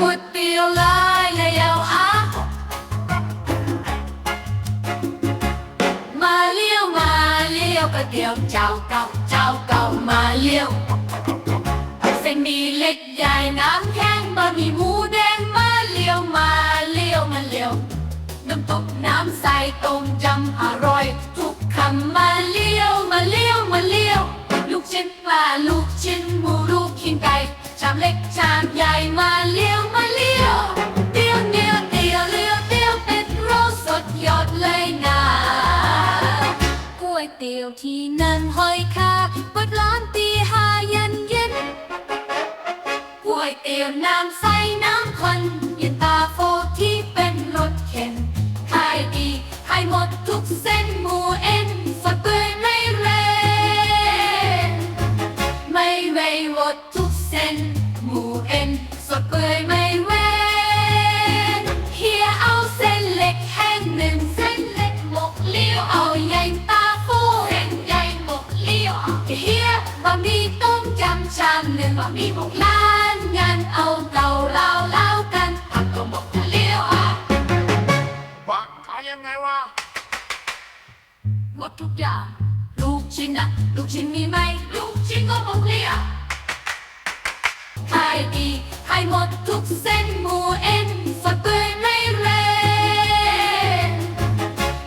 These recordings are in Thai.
ก๋วยเตี๋ยวลายวอะมาเลี้ยวมาเลี้ยวก๋วยเตี๋ยวเจ้าเก่าเจ้าเก่ามาเลี้ยวเส้นมีเล็กใหญ่น้ำแข็งบะหมี่หมูแดงมาเลี้ยวมาเลี้ยวมาเลี้ยวน้ำตกน้ำใสต้มยำอร่อย ทุกคำมาเลี้ยว เตี๋ยวที่นั่นห้อยคาเปิดร้านตีห้าเย็นเย็นก๋วยเตี๋ยวน้ำใสน้ำข้นเย็นตาโฟที่เป็นรสเข็นขายดีขายหมดทุกเส้นหมูเอ็นสดเปื่อยไม่เรนไม่เวยหมดทุกเส้นหมูเอ็นสดเปื่อยไม่เวน เฮียบะหมี่ต้มยำชามหนึ่งบะหมี่หมกล้านงานเอาเกาเหลาเล่ากันผักก็หมกเลี้ยวอะว่าขายยังไงวะหมดทุกอย่าง ลูกชิ้นอะลูกชิ้นมีไหม ลูกชิ้นก็หมกเลี้ยวขายดีขายหมดทุกเส้นหมูเอ็นสดเปื่อยไม่เรน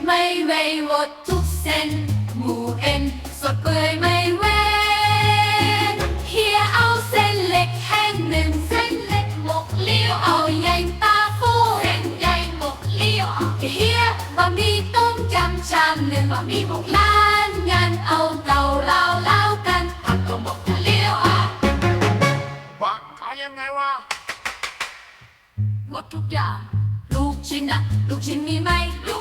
ไม่เวยหมดทุกเส้นหมูเอ็นสดเปื่อยไม่ หนึ่งบะหมี่หกล้านงานเอาเกาเหลาเล่ากันผักก็หมกเลี้ยวอะว่าขายยังไงวะหมดทุกอย่าง ลูกชิ้นอะลูกชิ้นมีไหมลู